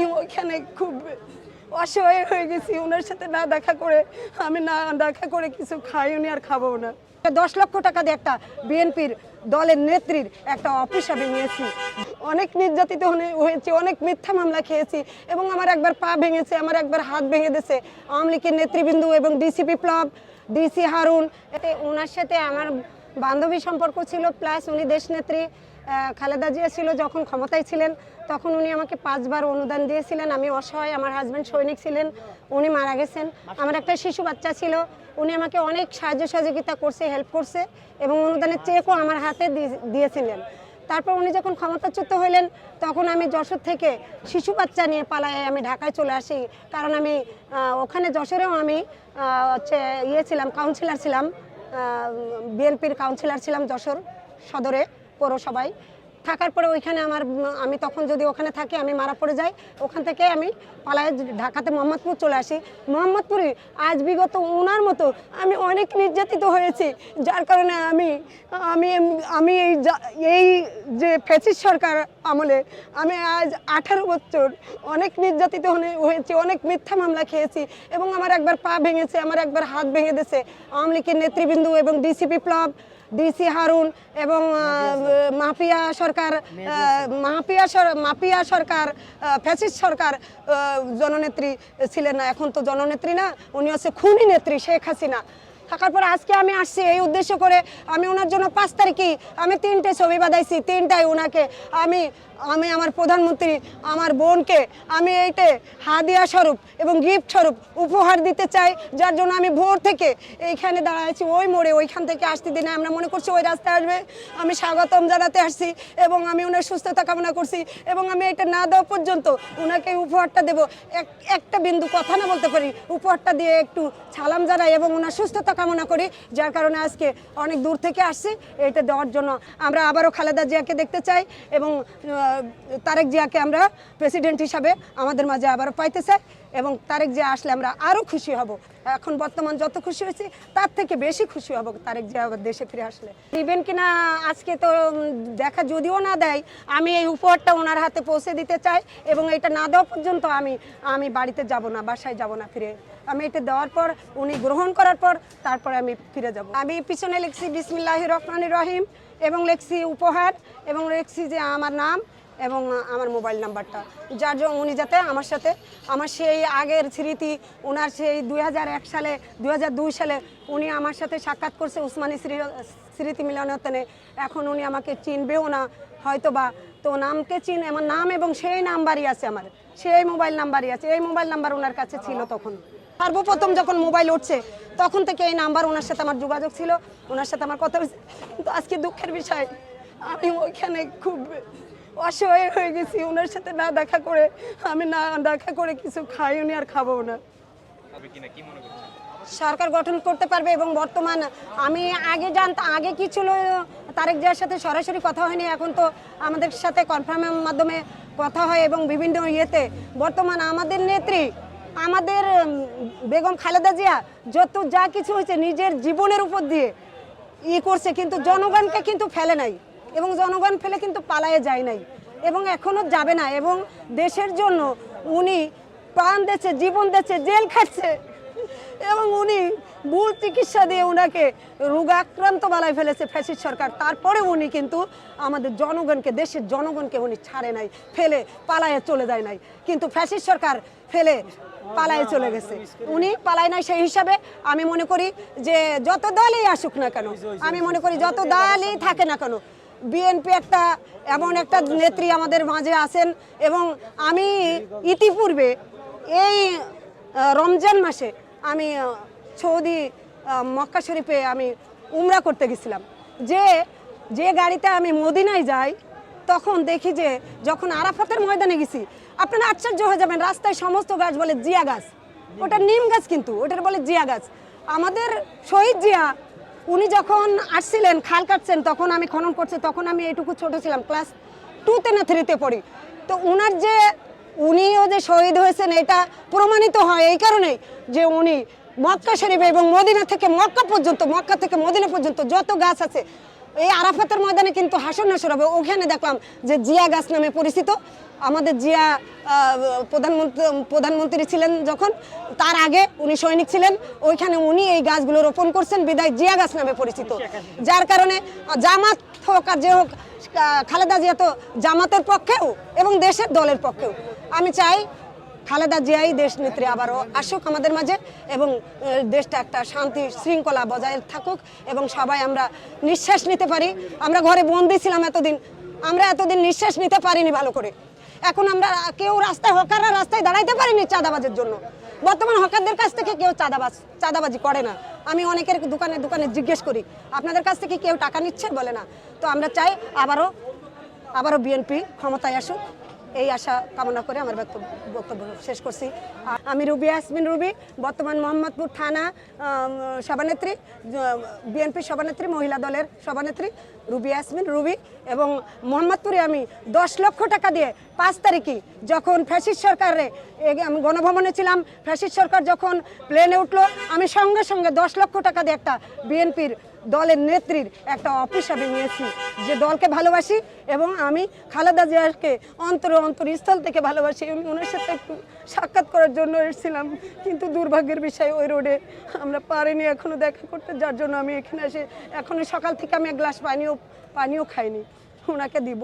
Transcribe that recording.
আমি ওইখানে খুব অসহায় হয়ে গেছি, ওনার সাথে না দেখা করে, আমি না দেখা করে কিছু খাইও নি আর খাব না। দশ লক্ষ টাকা দিয়ে একটা বিএনপির দলের নেত্রীর একটা অফিস আমি নিয়েছি। অনেক নির্যাতিত হয়েছি, অনেক মিথ্যা মামলা খেয়েছি এবং আমার একবার পা ভেঙেছে, আমার একবার হাত ভেঙে দিয়েছে। আওয়ামী লীগের নেতৃবৃন্দ এবং ডিসি বিপ্লব ডিসি হারুন এতে ওনার সাথে আমার বান্ধবী সম্পর্ক ছিল প্লাস উনি দেশনেত্রী খালেদা জিয়া ছিল যখন ক্ষমতায় ছিলেন, তখন উনি আমাকে পাঁচবার অনুদান দিয়েছিলেন। আমি অসহায়, আমার হাজব্যান্ড সৈনিক ছিলেন, উনি মারা গেছেন। আমার একটা শিশু বাচ্চা ছিল, উনি আমাকে অনেক সাহায্য সহযোগিতা করছে হেল্প করছে এবং অনুদানের চেকও আমার হাতে দিয়ে- দিয়েছিলেন। তারপর উনি যখন ক্ষমতাচ্যুত হলেন তখন আমি যশোর থেকে শিশু বাচ্চা নিয়ে পালায় আমি ঢাকায় চলে আসি। কারণ আমি ওখানে যশোরেও আমি হচ্ছে ইয়ে ছিলাম কাউন্সিলর ছিলাম। বিএনপির কাউন্সিলর ছিলাম যশোর সদরে পৌরসভায়। থাকার পরে ওইখানে আমার, আমি তখন যদি ওখানে থাকি, আমি মারা পড়ে যাই। ওখান থেকে আমি পালায় ঢাকাতে মোহাম্মদপুর চলে আসি। মোহাম্মদপুরে আজ বিগত ওনার মতো আমি অনেক নির্যাতিত হয়েছি, যার কারণে আমি আমি আমি এই এই যে ফেসিস সরকার আমলে আমি আজ আঠারো বছর অনেক নির্যাতিত হয়েছি, অনেক মিথ্যা মামলা খেয়েছি এবং আমার একবার পা ভেঙেছে, আমার একবার হাত ভেঙে দিয়েছে। আওয়ামী লীগের নেতৃবৃন্দ এবং ডিসিপি বিপ্লব ডিসি হারুন এবং মাফিয়া সরকার মাফিয়া মাফিয়া সরকার ফ্যাসিস্ট সরকার জননেত্রী ছিলেন না। এখন তো জননেত্রী না উনি হচ্ছে খুনি নেত্রী শেখ হাসিনা। থাকার পর আজকে আমি আসছি এই উদ্দেশ্য করে আমি ওনার জন্য পাঁচ তারিখেই আমি তিনটে ছবি বাঁধাইছি তিনটায় ওনাকে আমি আমি আমার প্রধানমন্ত্রী, আমার বোনকে আমি এইটে হাদিয়া স্বরূপ এবং গিফট স্বরূপ উপহার দিতে চাই, যার জন্য আমি ভোর থেকে এইখানে দাঁড়াইছি, ওই মোড়ে, ওইখান থেকে আসতে দিনে আমরা মনে করছি ওই রাস্তায় আসবে। আমি স্বাগতম জানাতে আসছি এবং আমি ওনার সুস্থতা কামনা করছি এবং আমি এটা না দেওয়া পর্যন্ত ওনাকে উপহারটা দেবো। এক- একটা বিন্দু কথা না বলতে পারি, উপহারটা দিয়ে একটু সালাম জানাই এবং ওনার সুস্থতা কামনা করি, যার কারণে আজকে অনেক দূর থেকে আসছি এটা দেওয়ার জন্য আমরা আবারও খালেদা জিয়াকে দেখতে চাই এবং তারেক জিয়াকে আমরা প্রেসিডেন্ট হিসাবে আমাদের মাঝে আবারও পাইতে চাই এবং তারেক জিয়া আসলে আমরা আরও খুশি হব। এখন বর্তমান যত খুশি হয়েছি, তার থেকে বেশি খুশি হব তারেক জিয়া আবার দেশে ফিরে আসলে। দিবেন কিনা আজকে তো দেখা যদিও না দেয়, আমি এই উপহারটা ওনার হাতে পৌঁছে দিতে চাই এবং এটা না দেওয়া পর্যন্ত আমি আমি বাড়িতে যাব না, বাসায় যাব না ফিরে। আমি এটা দেওয়ার পর, উনি গ্রহণ করার পর, তারপরে আমি ফিরে যাব। আমি পিছনে লিখছি বিসমিল্লাহ রহমান রহিম এবং লিখছি উপহার এবং লিখছি যে আমার নাম এবং আমার মোবাইল নাম্বারটা। যার জন্য উনি যাতে আমার সাথে, আমার সেই আগের স্মৃতি ওনার সেই দু হাজার এক সালে দু হাজার দুই সালে উনি আমার সাথে সাক্ষাৎ করছে উসমানী স্মৃ- স্মৃতি মিলনায়তনে। এখন উনি আমাকে চিনবেও না হয়তো বা তো নামকে চিন, আমার নাম এবং সেই নাম্বারই আছে আমার। সেই মোবাইল নাম্বারই আছে। এই মোবাইল নাম্বার ওনার কাছে ছিল তখন। সর্বপ্রথম যখন মোবাইল উঠছে, তখন থেকে এই নাম্বার ওনার সাথে আমার যোগাযোগ ছিল ওনার সাথে আমার কথা হয়েছে। আজকে দুঃখের বিষয়, আমি ওইখানে খুব অসহায় হয়ে গেছি ওনার সাথে না দেখা করে আমি না দেখা করে কিছু খাইও নি। আর খাব না সরকার গঠন করতে পারবে এবং বর্তমান আমি আগে জানতাম আগে কি ছিল তারেক জিয়ার সাথে সরাসরি কথা হয়নি এখন তো আমাদের সাথে কনফার্মের মাধ্যমে কথা হয় এবং বিভিন্ন ইয়েতে। বর্তমান আমাদের নেত্রী আমাদের বেগম খালেদা জিয়া যত যা কিছু হয়েছে নিজের জীবনের উপর দিয়ে ই করছে কিন্তু জনগণকে কিন্তু ফেলে নাই। এবং জনগণ ফেলে কিন্তু পালায়ে যায় নাই এবং এখনও যাবে না এবং দেশের জন্য উনি প্রাণ দিচ্ছে জীবন দিচ্ছে জেল খাচ্ছে। এবং উনি ভুল চিকিৎসা দিয়ে ওনাকে রোগাক্রান্ত বালায় ফেলেছে ফ্যাসিস সরকার। তারপরে উনি কিন্তু আমাদের জনগণকে, দেশের জনগণকে উনি ছাড়ে নাই, ফেলে, পালায়ে চলে যায় নাই। কিন্তু ফ্যাসিস সরকার ফেলে পালায়ে চলে গেছে। উনি পালায় নাই সেই হিসাবে আমি মনে করি যে যত দলই আসুক না কেন, আমি মনে করি যত দলই থাকে না কেন বিএনপি একটা এমন একটা নেত্রী আমাদের মাঝে আছেন এবং আমি ইতিপূর্বে এই রমজান মাসে আমি সৌদি মক্কা শরীফে আমি উমরা করতে গেছিলাম। যে যে গাড়িতে আমি মদিনায় যাই, তখন দেখি যে যখন আরাফাতের ময়দানে গেছি, আপনারা আশ্চর্য হয়ে যাবেন, রাস্তায় সমস্ত গাছ বলে জিয়া গাছ। ওটা নিম গাছ কিন্তু, ওটার বলে জিয়া গাছ। আমাদের শহীদ জিয়া উনি যখন আসছিলেন, খাল কাটছেন, তখন আমি খনন করছি, তখন আমি এটুকু ছোট ছিলাম, ক্লাস টুতে না থ্রিতে পড়ি। তো উনার যে, উনিও যে শহীদ হয়েছেন, এটা প্রমাণিত হয় এই কারণেই যে উনি মক্কা শরীফ এবং মদিনা থেকে মক্কা পর্যন্ত, মক্কা থেকে মদিনা পর্যন্ত যত গাছ আছে, এই আরাফাতের ময়দানে কিন্তু হাসর নাসর হবে। ওখানে দেখলাম যে জিয়া গাছ নামে পরিচিত। আমাদের জিয়া প্রধানমন্ত্রী প্রধানমন্ত্রী ছিলেন যখন, তার আগে উনি সৈনিক ছিলেন। ওইখানে উনি এই গাছগুলো রোপণ করছেন, বিদায় জিয়া গাছ নামে পরিচিত। যার কারণে জামাত হোক আর যে হোক খালেদা জিয়া তো জামাতের পক্ষেও এবং দেশের দলের পক্ষেও। আমি চাই খালেদা জিয়াই দেশ নেত্রী আবারও আসুক আমাদের মাঝে এবং দেশটা একটা শান্তি শৃঙ্খলা বজায় থাকুক এবং সবাই আমরা নিঃশ্বাস নিতে পারি। আমরা ঘরে বন্দি ছিলাম এতদিন, আমরা এতদিন নিঃশ্বাস নিতে পারিনি ভালো করে। এখন আমরা কেউ রাস্তায় হকাররা রাস্তায় দাঁড়াইতে পারিনি চাঁদাবাজের জন্য। বর্তমান হকারদের কাছ থেকে কেউ চাঁদাবাজ, চাঁদাবাজি করে না। আমি অনেকের দোকানে দোকানে জিজ্ঞেস করি, আপনাদের কাছ থেকে কেউ টাকা নিচ্ছে? বলে না। তো আমরা চাই আবারও আবারও বিএনপি ক্ষমতায় আসুক। এই আশা কামনা করে আমার বক্তব্য বক্তব্য শেষ করছি। আমি রুবি আসমিন রুবি, বর্তমান মোহাম্মদপুর থানা সভানেত্রী বিএনপি সভানেত্রী, মহিলা দলের সভানেত্রী রুবি আসমিন রুবি এবং মোহাম্মদপুরে আমি দশ লক্ষ টাকা দিয়ে পাঁচ তারিখে যখন ফ্যাসিস সরকারে আমি গণভবনে ছিলাম, ফ্যাসিস সরকার যখন প্লেনে উঠল, আমি সঙ্গে সঙ্গে দশ লক্ষ টাকা দিয়ে একটা বিএনপির দলের নেত্রীর একটা অফিস আমি নিয়েছি। যে দলকে ভালোবাসি এবং আমি খালেদা জিয়াকে অন্তর অন্তর স্থল থেকে ভালোবাসি। আমি ওনার সাথে একটু সাক্ষাৎ করার জন্য এসেছিলাম, কিন্তু দুর্ভাগ্যের বিষয় ওই রোডে আমরা পারিনি এখনও দেখা করতে। যার জন্য আমি এখানে এসে এখনই সকাল থেকে আমি এক গ্লাস পানিও পানিও খাইনি। ওনাকে দিব।